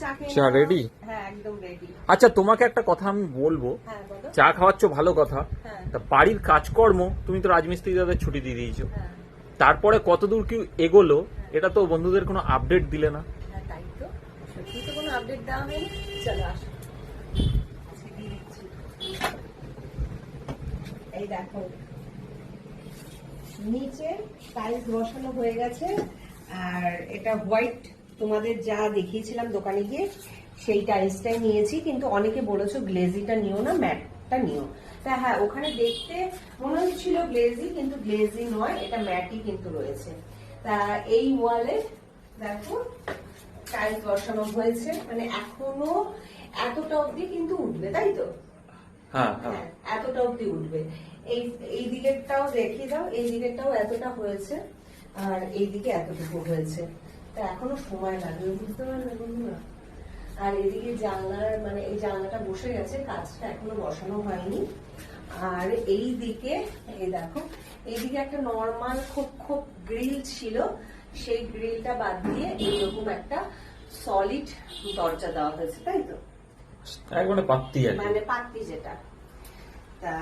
চা? হ্যাঁ রেডি আচ্ছা তোমাকে একটা কথা আমি বলব। হ্যাঁ চা খাওয়াচ্ছ ভালো কথা। হ্যাঁ। তা বাড়ির কাজকর্ম তুমি তো রাজমিস্ত্রি দাদের ছুটি দিয়ে দিয়েছ। তারপরে কতদূর কি এগোলো এটা তো বন্ধুদের কোনো আপডেট দিলে না। এই দেখো নিচে টাইলস বসানো হয়ে গেছে। আর এটা হোয়াইট তোমাদের যা দেখিয়েছিলাম দোকানে গিয়ে সেই টাইলসটাই নিয়েছি কিন্তু অনেকে বলেছ গ্লেজিটা নিও না ম্যাটটা নিও। তা হ্যাঁ ওখানে দেখতে মনে হচ্ছিল গ্লেজি কিন্তু গ্লেজি নয় এটা ম্যাটই কিন্তু রয়েছে। তা এই ওয়ালে দেখো টাইলস বসানো হয়েছে মানে এখনও এতটা অবধি কিন্তু উঠবে তাই তো? হ্যাঁ। হ্যাঁ এতটা অবধি উঠবে। এই এই দিকেরটাও দেখিয়ে দাও এই দিকেরটাও এতটা হয়েছে। আর এই দিকে এতটুকু হয়েছে। তা এখনও সময় লাগবে বুঝতে পারবে বন্ধুরা? আর এদিকে জানলার মানে এই জানলাটা বসে গেছে কাজটা এখনও বসানো হয়নি। আর এই দিকে এই দেখো এইদিকে একটা নর্মাল খুব খুব গ্রিল ছিল। সেই গ্রিলটা বাদ দিয়ে এইরকম একটা সলিড দরজা দেওয়া হয়েছে তাই তো? পাত্তি মানে পাত্তি যেটা। তা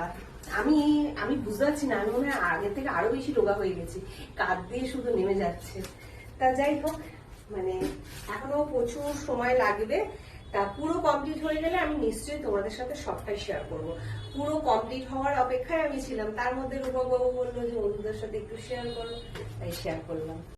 আমি আমি বুঝতে পারছি না। আমি মনে হয় আগের থেকে আরও বেশি রোগা হয়ে গেছি। কাঁধ দিয়ে শুধু নেমে যাচ্ছে। তা যাই হোক মানে এখনও প্রচুর সময় লাগবে। তা পুরো কমপ্লিট হয়ে গেলে আমি নিশ্চয়ই তোমাদের সাথে সবটাই শেয়ার করব। পুরো কমপ্লিট হওয়ার অপেক্ষায় আমি ছিলাম। তার মধ্যে রূপকবাবু বলল যে বন্ধুদের সাথে একটু শেয়ার করো। তাই শেয়ার করলাম।